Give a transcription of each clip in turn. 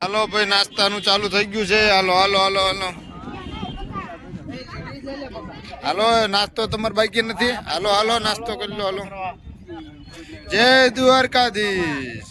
હાલો ભાઈ નાસ્તાનું ચાલુ થઈ ગયું છે. હાલો હાલો હાલો હાલો. હાલો નાસ્તો તમારે બાકી નથી? હાલો હાલો નાસ્તો કરી લો હાલો. જય દ્વારકાધીશ.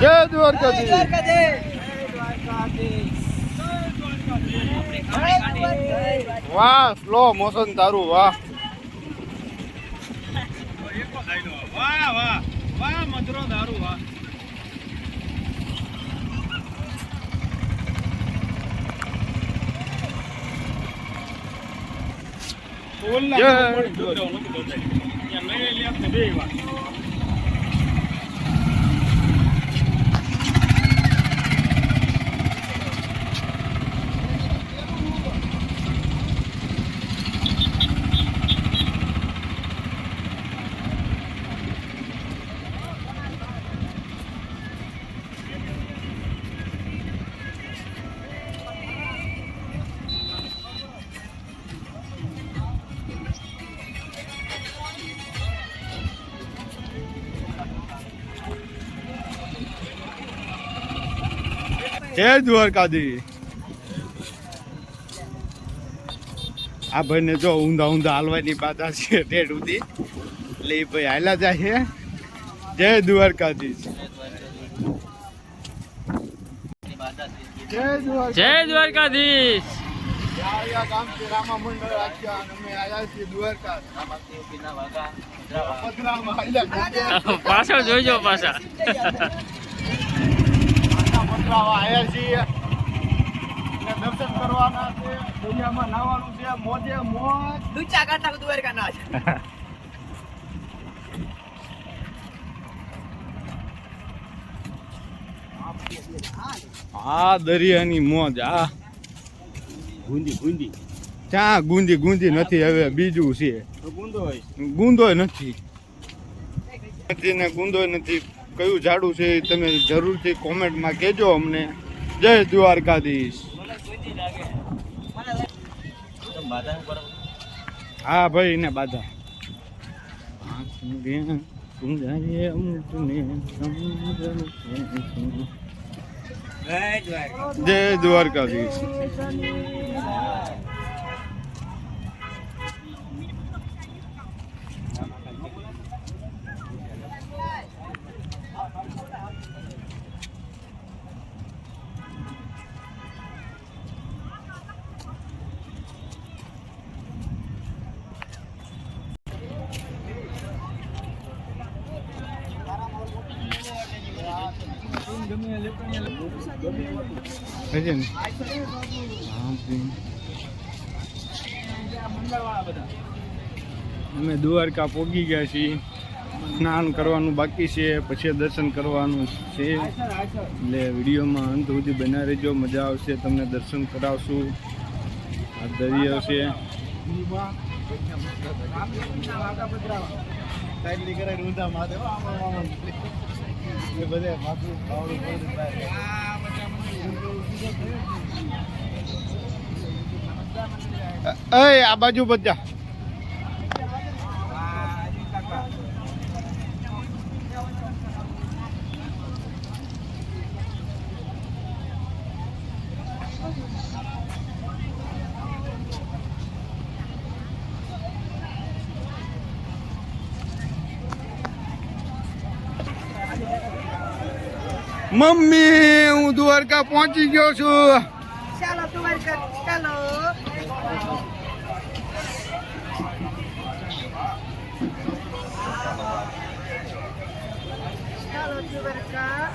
જય દ્વારકાધીશ. વાહ સ્લો મોશન તારું વાહ. વાહ વાહ વાહ મધુરો દારૂ વાહ જય જય દ્વારકાધી. આ ભાઈને જો ઊંધા ઊંધા હાલવાની બાધા છે ટેટ સુધી. એટલે એ ભાઈ હાલા જાય છે. જય દ્વારકાધી જય દ્વારકા જય દ્વારકાધીશ. આ ગામ છે રામા મંડળ આખ્યા અને અમે આવ્યા છીએ દ્વારકા પથરામાં હાલ્યા પાછળ જોઈજો પાછા પથરાવા આવ્યા છીએ. દર્શન કરવાના છે. દરિયામાં નાવાનું છે. મોજે મોજ. દૂચા કાઢતા દ્વારકા ના આ દરિયાની મોજ આ. ગુંદી ગુંદી ક્યાં ગુંજી ગુંજી નથી હવે બીજું છે. ગુંદો ગુંદો ગુંદોય નથી. નથી ને ગુંદોય નથી. કયું ઝાડું છે તમે જરૂરથી કોમેન્ટમાં કહેજો અમને. જય દ્વારકાધીશ. હા ભાઈ ને બાધા. જય દ્વારકાધીશ. અમે દ્વારકા પોગી ગયા છીએ. સ્નાન કરવાનું બાકી છે, પછી દર્શન કરવાનું છે. એટલે વિડીયોમાં અંત સુધી બના રહેજો. મજા આવશે, તમને દર્શન કરાવશું. આ દરિયો છે. અય આ બાજુ બધા. મમ્મી હું દ્વારકા પહોંચી ગયો છું. ચાલો કર ચાલો. ચાલો દ્વારકા.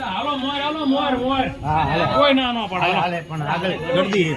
હાલો મોર હાલો મોર મોર. કોઈ ના નો પડે. હાલે પણ આગળ. ગરદી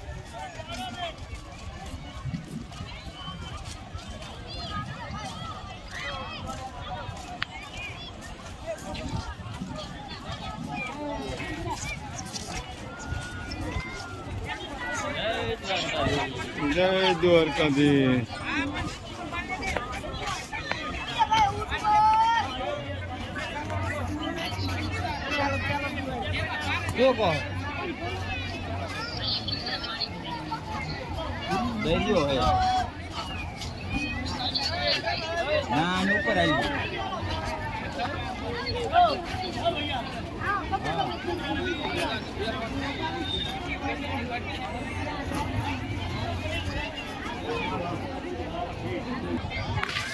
જય દ્વારકાધીશ. જો કહો દરિયો હે ના આની ઉપર આવી ગયું.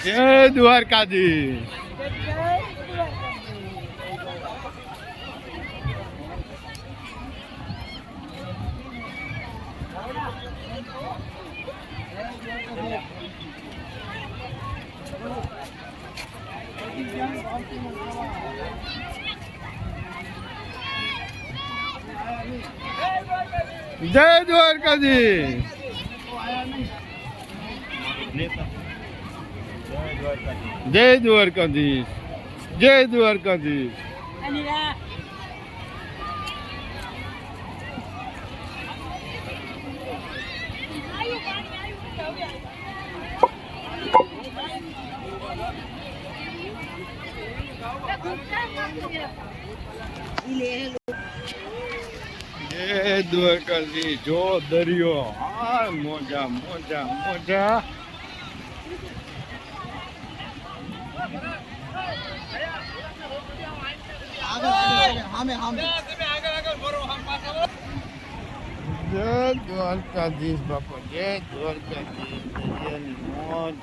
જય દ્વારકાજી જય દ્વારકાધીશ. જય દ્વારકાધીશ. જય દ્વારકાધીશ. જય દ્વારકાધીશ. જો દરિયો હા મોજા મોજા મોજા. જય દ્વારકાધીશ બાપા જય દ્વારકાધીશ મોજ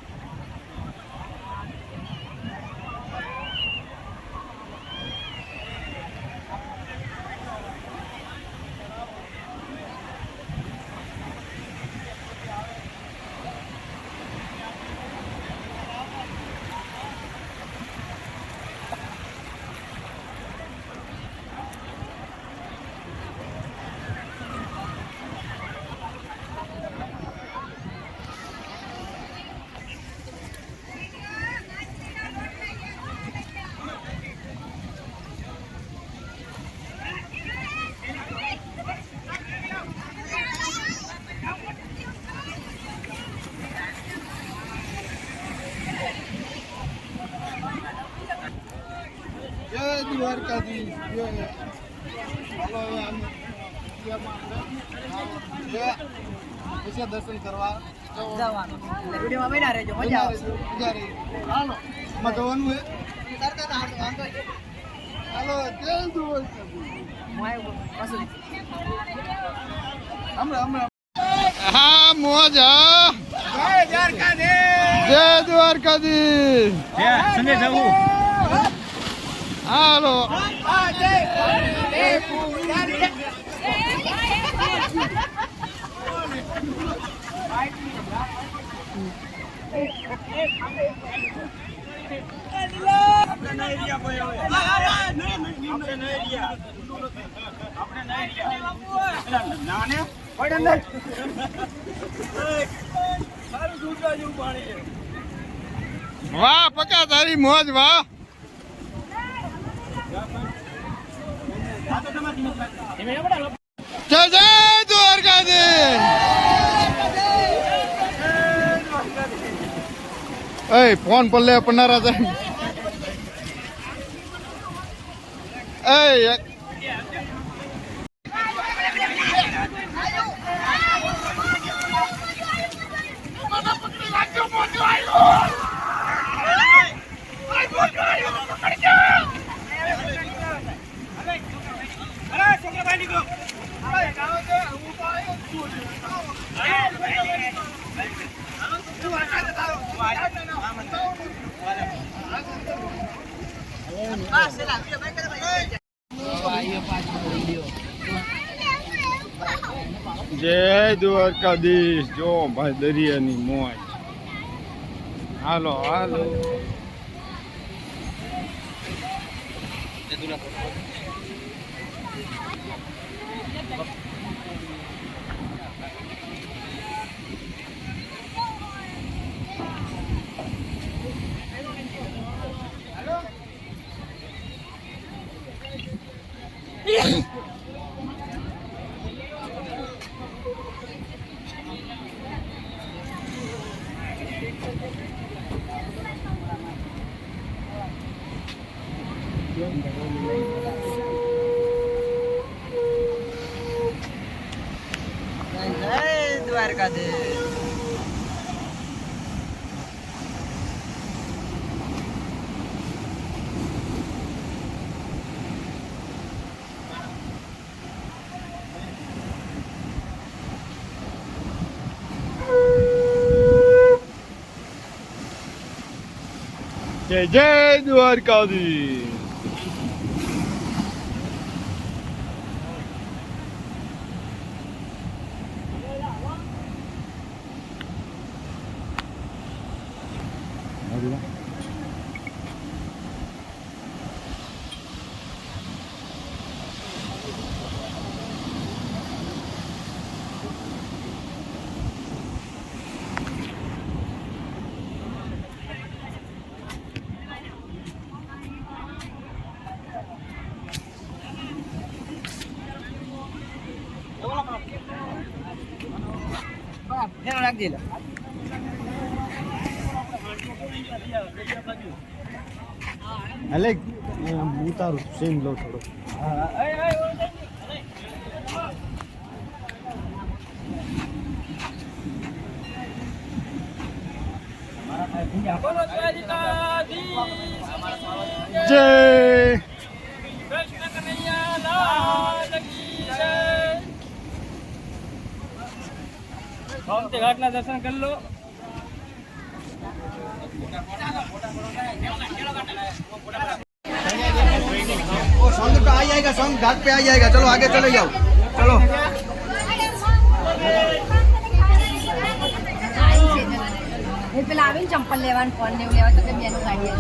જય દ્વારકાધીશ જય જય પછી દર્શન કરવા જવાનું. વિડીયોમાં બન્યા રહેજો મજા આવશે. હાલો માં જવાનું કરતા હાથ વાંધો નહીં. હાલો જય દ્વારકાધીશ. હું હમણાં હમણાં. હા મોજ. જય દ્વારકાધીશ. સંજય જવું હાલો. વાહ પકા તારી મોજ વાહ. જય જય દ્વારકાધીશ. એ ફોન પર લે પન્નારા સાહેબ એ જય દ્વારકાધીશ. જો ભાઈ દરિયાની મોજ. હાલો હાલો. જય જય દ્વારકાધીશ ફેરો રાખી અલે ઉતારું સેમ લો થોડો. જય. ઘાટના દર્શન કરી લો वो सॉन्ग पे आ जाएगा सॉन्ग घाट पे आ जाएगा चलो आगे चले जाओ चलो એ પેલા આવીને ચંપલ લેવાનું ફોન લેવું લેવા તો કે બેનું ગાડી